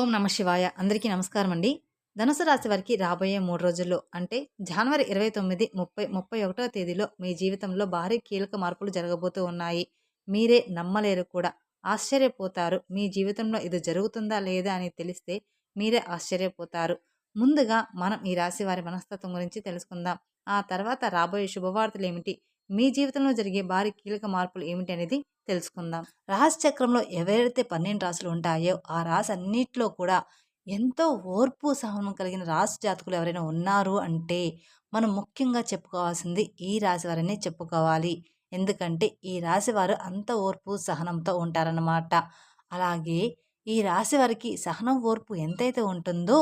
ఓం నమ శివాయ. అందరికీ నమస్కారం అండి ధనుసు రాశి వారికి రాబోయే మూడు రోజుల్లో అంటే జనవరి ఇరవై తొమ్మిది ముప్పై ముప్పై ఒకటో తేదీలో మీ జీవితంలో భారీ కీలక మార్పులు జరగబోతూ ఉన్నాయి. మీరే నమ్మలేరు కూడా. ఆశ్చర్యపోతారు. మీ జీవితంలో ఇది జరుగుతుందా లేదా అని తెలిస్తే మీరే ఆశ్చర్యపోతారు. ముందుగా మనం ఈ రాశి వారి మనస్తత్వం గురించి తెలుసుకుందాం. ఆ తర్వాత రాబోయే శుభవార్తలు ఏమిటి మీ జీవితంలో జరిగే భారీ కీలక మార్పులు ఏమిటి అనేది తెలుసుకుందాం. రాశి చక్రంలో ఎవరైతే పన్నెండు రాసులు ఉంటాయో ఆ రాశి అన్నిటిలో కూడా ఎంతో ఓర్పు సహనం కలిగిన రాశి జాతకులు ఎవరైనా ఉన్నారు అంటే మనం ముఖ్యంగా చెప్పుకోవాల్సింది ఈ రాశి వారిని చెప్పుకోవాలి. ఎందుకంటే ఈ రాశి వారు అంత ఓర్పు సహనంతో ఉంటారన్నమాట. అలాగే ఈ రాశి వారికి సహనం ఓర్పు ఎంతైతే ఉంటుందో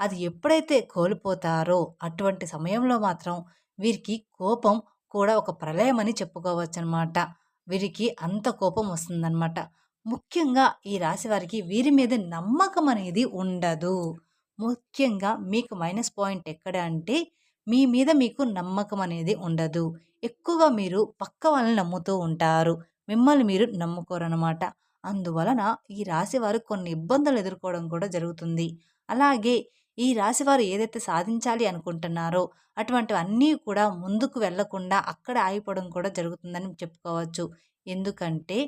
అది ఎప్పుడైతే కోల్పోతారో అటువంటి సమయంలో మాత్రం వీరికి కోపం కూడా ఒక ప్రళయమని చెప్పుకోవచ్చు అనమాట వీరికి అంత కోపం వస్తుందన్నమాట ముఖ్యంగా ఈ రాశి వారికి వీరి మీద నమ్మకం అనేది ఉండదు. ముఖ్యంగా మీకు మైనస్ పాయింట్ ఎక్కడ అంటే మీ మీద మీకు నమ్మకం అనేది ఉండదు. ఎక్కువగా మీరు పక్క వాళ్ళని నమ్ముతూ ఉంటారు. మిమ్మల్ని మీరు నమ్ముకోరనమాట. అందువలన ఈ రాశి వారు కొన్ని ఇబ్బందులు ఎదుర్కోవడం కూడా జరుగుతుంది. అలాగే ఈ రాశివారు ఏదైతే సాధించాలి అనుకుంటున్నారో అటువంటివన్నీ కూడా ముందుకు వెళ్ళకుండా అక్కడ ఆగిపోవడం కూడా జరుగుతుందని చెప్పుకోవచ్చు. ఎందుకంటే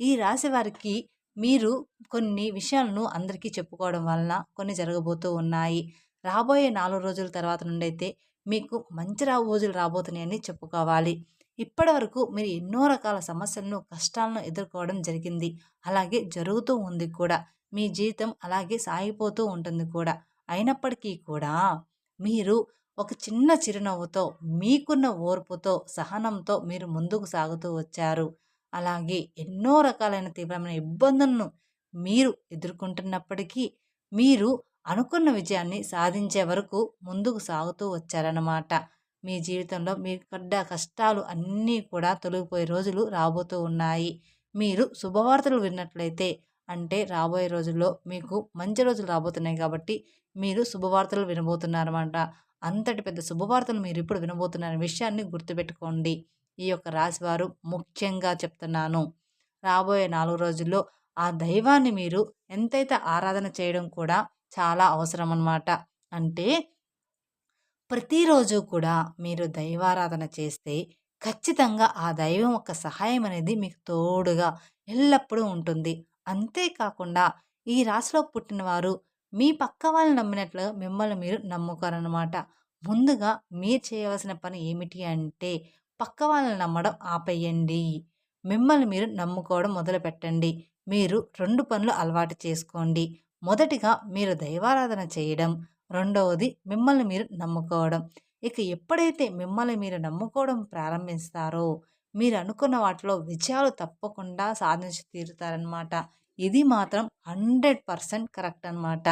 ఈ రాశి వారికి మీరు కొన్ని విషయాలను అందరికీ చెప్పుకోవడం వలన కొన్ని జరగబోతూ ఉన్నాయి. రాబోయే నాలుగు రోజుల తర్వాత నుండి అయితే మీకు మంచి రా రోజులు రాబోతున్నాయని చెప్పుకోవాలి. ఇప్పటి వరకు మీరు ఎన్నో రకాల సమస్యలను కష్టాలను ఎదుర్కోవడం జరిగింది. అలాగే జరుగుతూ ఉంది కూడా. మీ జీవితం అలాగే సాగిపోతూ ఉంటుంది కూడా. అయినప్పటికీ కూడా మీరు ఒక చిన్న చిరునవ్వుతో మీకున్న ఓర్పుతో సహనంతో మీరు ముందుకు సాగుతూ వచ్చారు. అలాగే ఎన్నో రకాలైన తీవ్రమైన ఇబ్బందులను మీరు ఎదుర్కొంటున్నప్పటికీ మీరు అనుకున్న విజయాన్ని సాధించే వరకు ముందుకు సాగుతూ వచ్చారన్నమాట. మీ జీవితంలో మీ పడ్డ కష్టాలు అన్నీ కూడా తొలగిపోయే రోజులు రాబోతూ ఉన్నాయి. మీరు శుభవార్తలు విన్నట్లయితే అంటే రాబోయే రోజుల్లో మీకు మంచి రోజులు రాబోతున్నాయి కాబట్టి మీరు శుభవార్తలు వినబోతున్నారన్నమాట. అంతటి పెద్ద శుభవార్తలు మీరు ఇప్పుడు వినబోతున్న విషయాన్ని గుర్తుపెట్టుకోండి. ఈ యొక్క రాశివారు ముఖ్యంగా చెప్తున్నాను. రాబోయే నాలుగు రోజుల్లో ఆ దైవాన్ని మీరు ఎంతైతే ఆరాధన చేయడం కూడా చాలా అవసరం అన్నమాట అంటే ప్రతిరోజు కూడా మీరు దైవారాధన చేస్తే ఖచ్చితంగా ఆ దైవం యొక్క సహాయం అనేది మీకు తోడుగా ఎల్లప్పుడూ ఉంటుంది. అంతేకాకుండా ఈ రాశిలో పుట్టినవారు మీ పక్క వాళ్ళని నమ్మినట్లు మిమ్మల్ని మీరు నమ్ముకోరనమాట ముందుగా మీరు చేయవలసిన పని ఏమిటి అంటే పక్క వాళ్ళని నమ్మడం ఆపేయండి. మిమ్మల్ని మీరు నమ్ముకోవడం మొదలు పెట్టండి. మీరు రెండు పనులు అలవాటు చేసుకోండి. మొదటిగా మీరు దైవారాధన చేయడం. రెండవది మిమ్మల్ని మీరు నమ్ముకోవడం. ఇక ఎప్పుడైతే మిమ్మల్ని మీరు నమ్ముకోవడం ప్రారంభిస్తారో మీరు అనుకున్న వాటిలో విజయాలు తప్పకుండా సాధించి తీరుతారనమాట ఇది మాత్రం హండ్రెడ్ పర్సెంట్ కరెక్ట్ అనమాట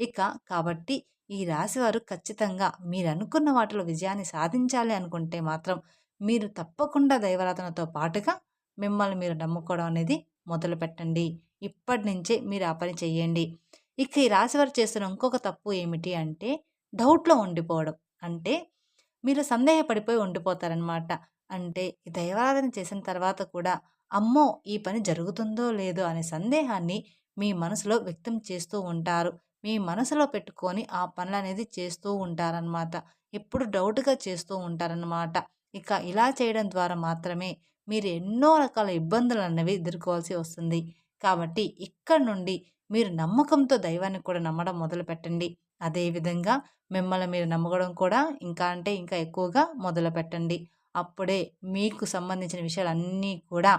ఇక కాబట్టి ఈ రాశివారు ఖచ్చితంగా మీరు అనుకున్న వాటిలో విజయాన్ని సాధించాలి అనుకుంటే మాత్రం మీరు తప్పకుండా దైవరాధనతో పాటుగా మిమ్మల్ని మీరు నమ్ముకోవడం అనేది మొదలు పెట్టండి. ఇప్పటి నుంచే మీరు ఆ పని చెయ్యండి. ఇక ఈ రాశివారు చేస్తున్న ఇంకొక తప్పు ఏమిటి అంటే డౌట్లో ఉండిపోవడం. అంటే మీరు సందేహపడిపోయి ఉండిపోతారనమాట అంటే ఈ దైవారాధన చేసిన తర్వాత కూడా అమ్మో! ఈ పని జరుగుతుందో లేదో అనే సందేహాన్ని మీ మనసులో వ్యక్తం చేస్తూ ఉంటారు. మీ మనసులో పెట్టుకొని ఆ పనులు అనేది చేస్తూ ఉంటారనమాట ఎప్పుడు డౌట్గా చేస్తూ ఉంటారనమాట ఇక ఇలా చేయడం ద్వారా మాత్రమే మీరు ఎన్నో రకాల ఇబ్బందులు అన్నవి ఎదుర్కోవాల్సి వస్తుంది. కాబట్టి ఇక్కడ నుండి మీరు నమ్మకంతో దైవాన్ని కూడా నమ్మడం మొదలు పెట్టండి. అదేవిధంగా మిమ్మల్ని మీరు నమ్మడం కూడా ఇంకా అంటే ఇంకా ఎక్కువగా మొదలు పెట్టండి. అప్పుడే మీకు సంబంధించిన విషయాలన్నీ కూడా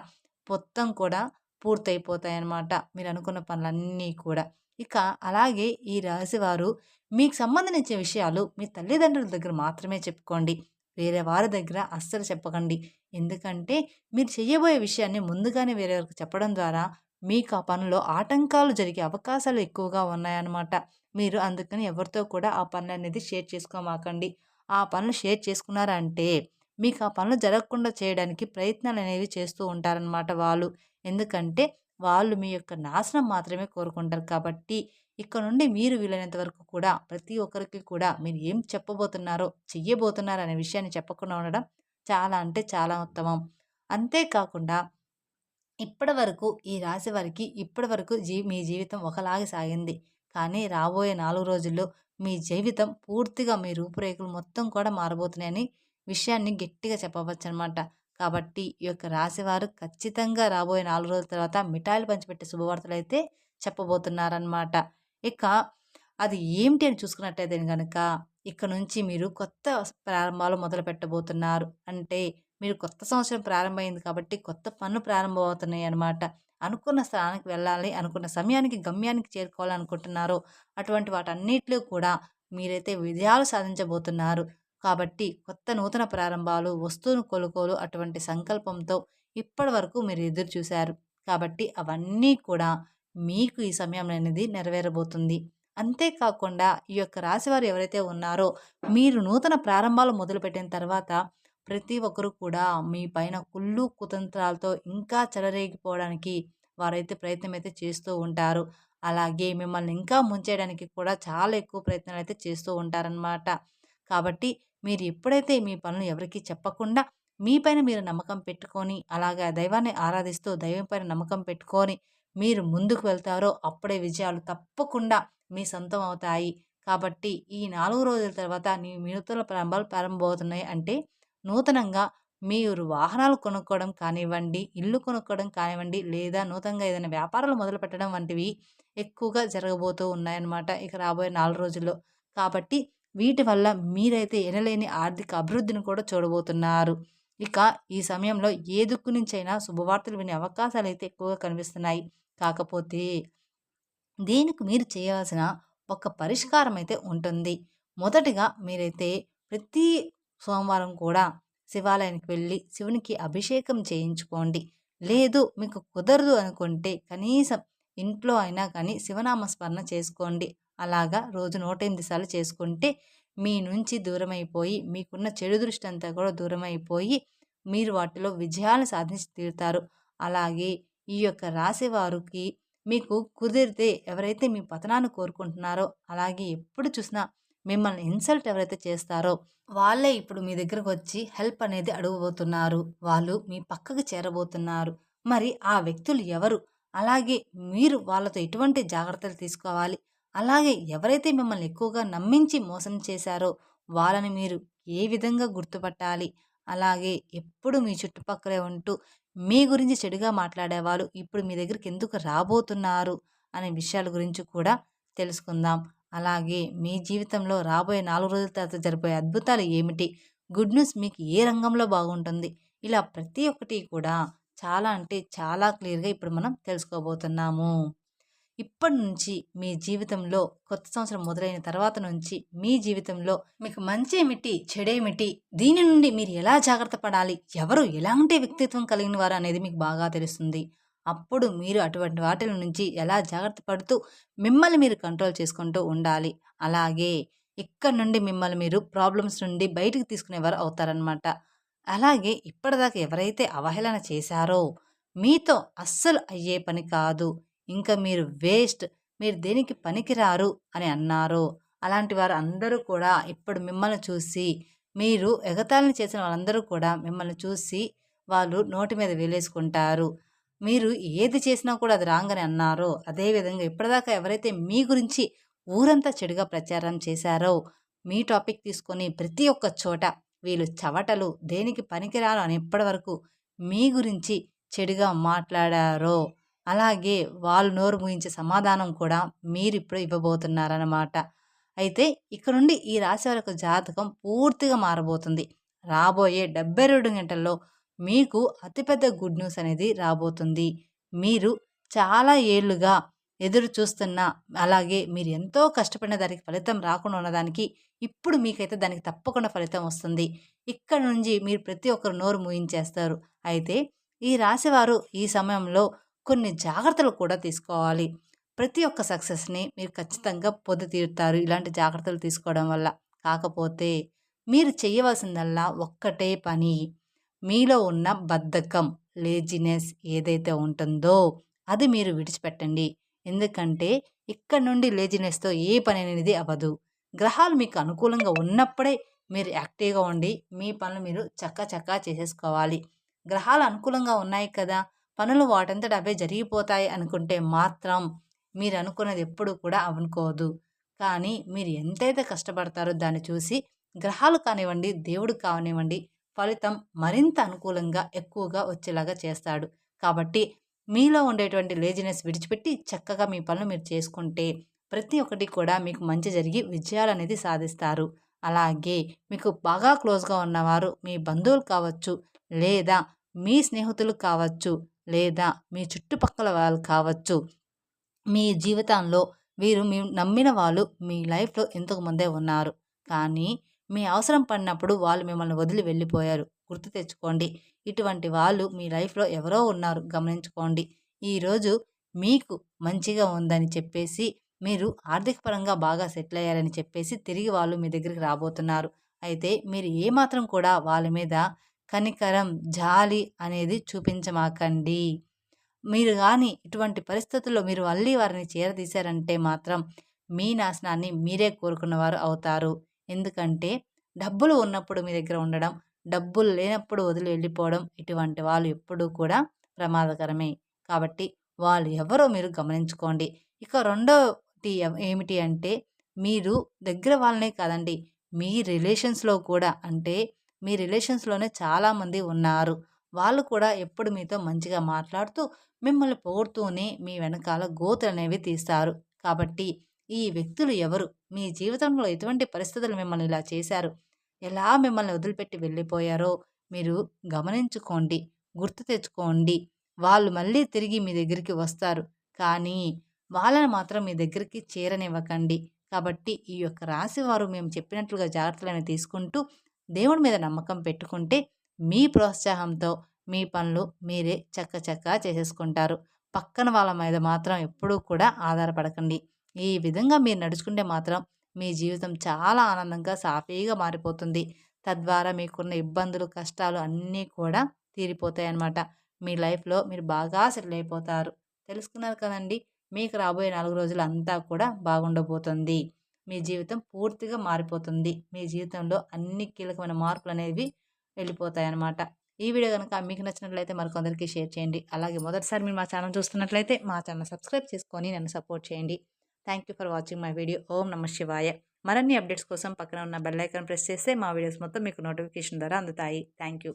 మొత్తం కూడా పూర్తయిపోతాయి అన్నమాట మీరు అనుకున్న పనులన్నీ కూడా. ఇక అలాగే ఈ రాశివారు మీకు సంబంధించిన విషయాలు మీ తల్లిదండ్రుల దగ్గర మాత్రమే చెప్పుకోండి. వేరే వారి దగ్గర అస్సలు చెప్పకండి. ఎందుకంటే మీరు చేయబోయే విషయాన్ని ముందుగానే వేరే వారికి చెప్పడం ద్వారా మీకు ఆ పనిలో ఆటంకాలు జరిగే అవకాశాలు ఎక్కువగా ఉన్నాయన్నమాట. మీరు అందుకని ఎవరితో కూడా ఆ పనులు అనేది షేర్ చేసుకోమాకండి. ఆ పనులు షేర్ చేసుకున్నారంటే మీకు ఆ పనులు జరగకుండా చేయడానికి ప్రయత్నాలు అనేవి చేస్తూ ఉంటారనమాట వాళ్ళు. ఎందుకంటే వాళ్ళు మీ యొక్క నాశనం మాత్రమే కోరుకుంటారు కాబట్టి ఇక్కడ నుండి మీరు వీలైనంత వరకు కూడా ప్రతి ఒక్కరికి కూడా మీరు ఏం చెప్పబోతున్నారో చెయ్యబోతున్నారో అనే విషయాన్ని చెప్పకుండా ఉండడం చాలా అంటే చాలా ఉత్తమం. అంతేకాకుండా ఇప్పటి వరకు ఈ రాశి వారికి ఇప్పటి వరకు జీ మీ జీవితం ఒకలాగే సాగింది. కానీ రాబోయే నాలుగు రోజుల్లో మీ జీవితం పూర్తిగా మీ రూపురేఖలు మొత్తం కూడా మారబోతున్నాయని విషయాన్ని గట్టిగా చెప్పవచ్చు అనమాట కాబట్టి ఈ యొక్క రాశివారు ఖచ్చితంగా రాబోయే నాలుగు రోజుల తర్వాత మిఠాయిలు పంచిపెట్టే శుభవార్తలు అయితే చెప్పబోతున్నారనమాట. ఇక అది ఏమిటి అని చూసుకున్నట్టయితే కనుక ఇక్కడ నుంచి మీరు కొత్త ప్రారంభాలు మొదలు పెట్టబోతున్నారు. అంటే మీరు కొత్త సంవత్సరం ప్రారంభమైంది కాబట్టి కొత్త పనులు ప్రారంభమవుతున్నాయి అనమాట అనుకున్న స్థానానికి వెళ్ళాలి అనుకున్న సమయానికి గమ్యానికి చేరుకోవాలనుకుంటున్నారో. అటువంటి వాటన్నిటిలో కూడా మీరైతే విజయాలు సాధించబోతున్నారు. కాబట్టి కొత్త నూతన ప్రారంభాలు వస్తువును కొనుగోలు అటువంటి సంకల్పంతో ఇప్పటి వరకు మీరు ఎదురు చూశారు. కాబట్టి అవన్నీ కూడా మీకు ఈ సమయం అనేది నెరవేరబోతుంది. అంతేకాకుండా ఈ యొక్క రాశివారు ఎవరైతే ఉన్నారో మీరు నూతన ప్రారంభాలు మొదలుపెట్టిన తర్వాత ప్రతి ఒక్కరూ కూడా మీ పైన కుళ్ళు కుతంత్రాలతో ఇంకా చెలరేగిపోవడానికి వారైతే ప్రయత్నం అయితే చేస్తూ ఉంటారు. అలాగే మిమ్మల్ని ఇంకా ముంచేయడానికి కూడా చాలా ఎక్కువ ప్రయత్నాలు అయితే చేస్తూ ఉంటారనమాట కాబట్టి మీరు ఎప్పుడైతే మీ పనులు ఎవరికి చెప్పకుండా మీ పైన మీరు నమ్మకం పెట్టుకొని అలాగే దైవాన్ని ఆరాధిస్తూ దైవం పైన నమ్మకం పెట్టుకొని మీరు ముందుకు వెళ్తారో అప్పుడే విజయాలు తప్పకుండా మీ సొంతం అవుతాయి. కాబట్టి ఈ నాలుగు రోజుల తర్వాత నీ నూతన ప్రారంభాలు ప్రారంభమవుతున్నాయి అంటే నూతనంగా మీరు వాహనాలు కొనుక్కోవడం కానివ్వండి ఇల్లు కొనుక్కోవడం కానివ్వండి లేదా నూతనంగా ఏదైనా వ్యాపారాలు మొదలు పెట్టడం వంటివి ఎక్కువగా జరగబోతూ ఉన్నాయన్నమాట ఇక రాబోయే నాలుగు రోజుల్లో. కాబట్టి వీటి వల్ల మీరైతే ఎనలేని ఆర్థిక అభివృద్ధిని కూడా చూడబోతున్నారు. ఇక ఈ సమయంలో ఏ దుక్కు నుంచైనా శుభవార్తలు వినే అవకాశాలు అయితే ఎక్కువగా కనిపిస్తున్నాయి. కాకపోతే దీనికి మీరు చేయవలసిన ఒక పరిష్కారం అయితే ఉంటుంది. మొదటిగా మీరైతే ప్రతి సోమవారం కూడా శివాలయానికి వెళ్ళి శివునికి అభిషేకం చేయించుకోండి. లేదు మీకు కుదరదు అనుకుంటే కనీసం ఇంట్లో అయినా కానీ శివనామస్మరణ చేసుకోండి. అలాగా రోజు నూట ఎనిమిది సార్లు చేసుకుంటే మీ నుంచి దూరమైపోయి మీకున్న చెడు దృష్టి అంతా కూడా దూరమైపోయి మీరు వాటిలో విజయాలు సాధించి తీరుతారు. అలాగే ఈ యొక్క రాశి వారికి మీకు కుదిరితే ఎవరైతే మీ పతనాన్ని కోరుకుంటున్నారో అలాగే ఎప్పుడు చూసినా మిమ్మల్ని ఇన్సల్ట్ ఎవరైతే చేస్తారో వాళ్ళే ఇప్పుడు మీ దగ్గరకు వచ్చి హెల్ప్ అనేది అడగబోతున్నారు. వాళ్ళు మీ పక్కకు చేరబోతున్నారు. మరి ఆ వ్యక్తులు ఎవరు? అలాగే మీరు వాళ్ళతో ఎటువంటి జాగ్రత్తలు తీసుకోవాలి? అలాగే ఎవరైతే మిమ్మల్ని ఎక్కువగా నమ్మించి మోసం చేశారో వాళ్ళని మీరు ఏ విధంగా గుర్తుపట్టాలి? అలాగే ఎప్పుడు మీ చుట్టుపక్కలే ఉంటూ మీ గురించి చెడుగా మాట్లాడేవాళ్ళు ఇప్పుడు మీ దగ్గరికి ఎందుకు రాబోతున్నారు? అనే విషయాల గురించి కూడా తెలుసుకుందాం. అలాగే మీ జీవితంలో రాబోయే నాలుగు రోజుల తర్వాత జరిపోయే అద్భుతాలు ఏమిటి? గుడ్ న్యూస్ మీకు ఏ రంగంలో బాగుంటుంది? ఇలా ప్రతి ఒక్కటి కూడా చాలా అంటే చాలా క్లియర్గా ఇప్పుడు మనం తెలుసుకోబోతున్నాము. ఇప్పటి నుంచి మీ జీవితంలో కొత్త సంవత్సరం మొదలైన తర్వాత నుంచి మీ జీవితంలో మీకు మంచి ఏమిటి చెడేమిటి దీని నుండి మీరు ఎలా జాగ్రత్త పడాలి ఎవరు ఎలాంటి వ్యక్తిత్వం కలిగిన వారు అనేది మీకు బాగా తెలుస్తుంది. అప్పుడు మీరు అటువంటి వాటిల నుంచి ఎలా జాగ్రత్త పడుతూ మిమ్మల్ని మీరు కంట్రోల్ చేసుకుంటూ ఉండాలి. అలాగే ఇక్కడ నుండి మిమ్మల్ని మీరు ప్రాబ్లమ్స్ నుండి బయటికి తీసుకునేవారు అవుతారనమాట అలాగే ఇప్పటిదాకా ఎవరైతే అవహేళన చేశారో మీతో అస్సలు అయ్యే పని కాదు. ఇంకా మీరు వేస్ట్ మీరు దేనికి పనికిరారు అని అన్నారు. అలాంటి వారు అందరూ కూడా ఇప్పుడు మిమ్మల్ని చూసి మీరు ఎగతాళిని చేసిన వాళ్ళందరూ కూడా మిమ్మల్ని చూసి వాళ్ళు నోటి మీద వేలేసుకుంటారు. మీరు ఏది చేసినా కూడా అది రాంగ్ అని అన్నారో. అదేవిధంగా ఇప్పటిదాకా ఎవరైతే మీ గురించి ఊరంతా చెడుగా ప్రచారం చేశారో మీ టాపిక్ తీసుకొని ప్రతి ఒక్క చోట వీళ్ళు చవటలు దేనికి పనికిరారు అని ఇప్పటి వరకు మీ గురించి చెడుగా మాట్లాడారో. అలాగే వాళ్ళు నోరు ముగించే సమాధానం కూడా మీరు ఇప్పుడు ఇవ్వబోతున్నారన్నమాట. అయితే ఇక్కడ నుండి ఈ రాశి వారి జాతకం పూర్తిగా మారబోతుంది. రాబోయే డెబ్బై రెండు గంటల్లో మీకు అతిపెద్ద గుడ్ న్యూస్ అనేది రాబోతుంది. మీరు చాలా ఏళ్ళుగా ఎదురు చూస్తున్న అలాగే మీరు ఎంతో కష్టపడిన దానికి ఫలితం రాకుండా ఉన్నదానికి ఇప్పుడు మీకైతే దానికి తప్పకుండా ఫలితం వస్తుంది. ఇక్కడ నుంచి మీరు ప్రతి ఒక్కరు నోరు మూయించేస్తారు అయితే ఈ రాశివారు ఈ సమయంలో కొన్ని జాగ్రత్తలు కూడా తీసుకోవాలి. ప్రతి ఒక్క సక్సెస్ని మీరు ఖచ్చితంగా పొద్దు తీరుతారు. ఇలాంటి జాగ్రత్తలు తీసుకోవడం వల్ల. కాకపోతే మీరు చేయవలసిందల్లా ఒక్కటే పని. మీలో ఉన్న బద్ధకం లేజినెస్ ఏదైతే ఉంటుందో అది మీరు విడిచిపెట్టండి. ఎందుకంటే ఇక్కడ నుండి లేజినెస్తో ఏ పని అనేది అవ్వదు. గ్రహాలు మీకు అనుకూలంగా ఉన్నప్పుడే మీరు యాక్టివ్గా ఉండి మీ పనులు మీరు చక్క చక్క చేసేసుకోవాలి. గ్రహాలు అనుకూలంగా ఉన్నాయి కదా! పనులు వాటంతట అవే జరిగిపోతాయి అనుకుంటే మాత్రం మీరు అనుకున్నది ఎప్పుడు కూడా అనుకోదు కానీ మీరు ఎంతైతే కష్టపడతారో దాన్ని చూసి గ్రహాలు కానివ్వండి దేవుడు కానివ్వండి ఫలితం మరింత అనుకూలంగా ఎక్కువగా వచ్చేలాగా చేస్తాడు. కాబట్టి మీలో ఉండేటువంటి లేజినెస్ విడిచిపెట్టి చక్కగా మీ పనులు మీరు చేసుకుంటే ప్రతి ఒక్కటి కూడా మీకు మంచి జరిగి విజయాలు అనేది సాధిస్తారు. అలాగే మీకు బాగా క్లోజ్గా ఉన్నవారు మీ బంధువులు కావచ్చు లేదా మీ స్నేహితులు కావచ్చు లేదా మీ చుట్టుపక్కల వాళ్ళు కావచ్చు. మీ జీవితంలో వీరు మీ నమ్మిన వాళ్ళు మీ లైఫ్లో ఇంతకు ముందే ఉన్నారు. కానీ మీ అవసరం పడినప్పుడు వాళ్ళు మిమ్మల్ని వదిలి వెళ్ళిపోయారు. గుర్తు తెచ్చుకోండి. ఇటువంటి వాళ్ళు మీ లైఫ్లో ఎవరో ఉన్నారు. గమనించుకోండి. ఈరోజు మీకు మంచిగా ఉందని చెప్పేసి మీరు ఆర్థిక పరంగా బాగా సెటిల్ అయ్యారని చెప్పేసి తిరిగి వాళ్ళు మీ దగ్గరికి రాబోతున్నారు. అయితే మీరు ఏమాత్రం కూడా వాళ్ళ మీద కనికరం జాలి అనేది చూపించమాకండి. మీరు కానీ ఇటువంటి పరిస్థితుల్లో మీరు మళ్ళీ వారిని చేరదీశారంటే మాత్రం మీ నాశనాన్ని మీరే కోరుకున్నవారు అవుతారు. ఎందుకంటే డబ్బులు ఉన్నప్పుడు మీ దగ్గర ఉండడం డబ్బులు లేనప్పుడు వదిలి వెళ్ళిపోవడం ఇటువంటి వాళ్ళు ఎప్పుడూ కూడా ప్రమాదకరమే. కాబట్టి వాళ్ళు ఎవరో మీరు గమనించుకోండి. ఇక రెండోటి ఏమిటి అంటే మీరు దగ్గర వాళ్ళనే కాదండి మీ రిలేషన్స్లో కూడా అంటే మీ రిలేషన్స్లోనే చాలామంది ఉన్నారు. వాళ్ళు కూడా ఎప్పుడు మీతో మంచిగా మాట్లాడుతూ మిమ్మల్ని పొగుడుతూనే మీ వెనకాల గోతులు అనేవి తీస్తారు. కాబట్టి ఈ వ్యక్తులు ఎవరు? మీ జీవితంలో ఎటువంటి పరిస్థితులు మిమ్మల్ని ఇలా చేశారు? ఎలా మిమ్మల్ని వదిలిపెట్టి వెళ్ళిపోయారో మీరు గమనించుకోండి గుర్తు తెచ్చుకోండి. వాళ్ళు మళ్ళీ తిరిగి మీ దగ్గరికి వస్తారు. కానీ వాళ్ళని మాత్రం మీ దగ్గరికి చేరనివ్వకండి. కాబట్టి ఈ యొక్క రాశి వారు మేము చెప్పినట్లుగా జాగ్రత్తలను తీసుకుంటూ దేవుడి మీద నమ్మకం పెట్టుకుంటే మీ ప్రోత్సాహంతో మీ పనులు మీరే చక్క చక్క చేసేసుకుంటారు. పక్కన వాళ్ళ మీద మాత్రం ఎప్పుడూ కూడా ఆధారపడకండి. ఈ విధంగా మీరు నడుచుకుంటే మాత్రం మీ జీవితం చాలా ఆనందంగా సాఫీగా మారిపోతుంది. తద్వారా మీకున్న ఇబ్బందులు కష్టాలు అన్నీ కూడా తీరిపోతాయి అన్నమాట మీ లైఫ్లో మీరు బాగా సెటిల్ అయిపోతారు. తెలుసుకున్నారు కదండి మీకు రాబోయే నాలుగు రోజులు అంతా కూడా బాగుండబోతుంది. మీ జీవితం పూర్తిగా మారిపోతుంది. మీ జీవితంలో అన్ని కీలకమైన మార్పులు అనేవి వెళ్ళిపోతాయి అన్నమాట ఈ వీడియో కనుక మీకు నచ్చినట్లయితే మరికొందరికి షేర్ చేయండి. అలాగే మొదటిసారి మీరు మా ఛానల్ చూస్తున్నట్లయితే మా ఛానల్ సబ్స్క్రైబ్ చేసుకొని నన్ను సపోర్ట్ చేయండి. Thank you for watching my video ఓం నమ శివాయ. మరిన్ని అప్డేట్స్ కోసం పక్కన ఉన్న బెల్ ఐకాన్ ప్రెస్ చేస్తే మా వీడియోస్ మొత్తం మీకు నోటిఫికేషన్ ద్వారా అందుతాయి. Thank you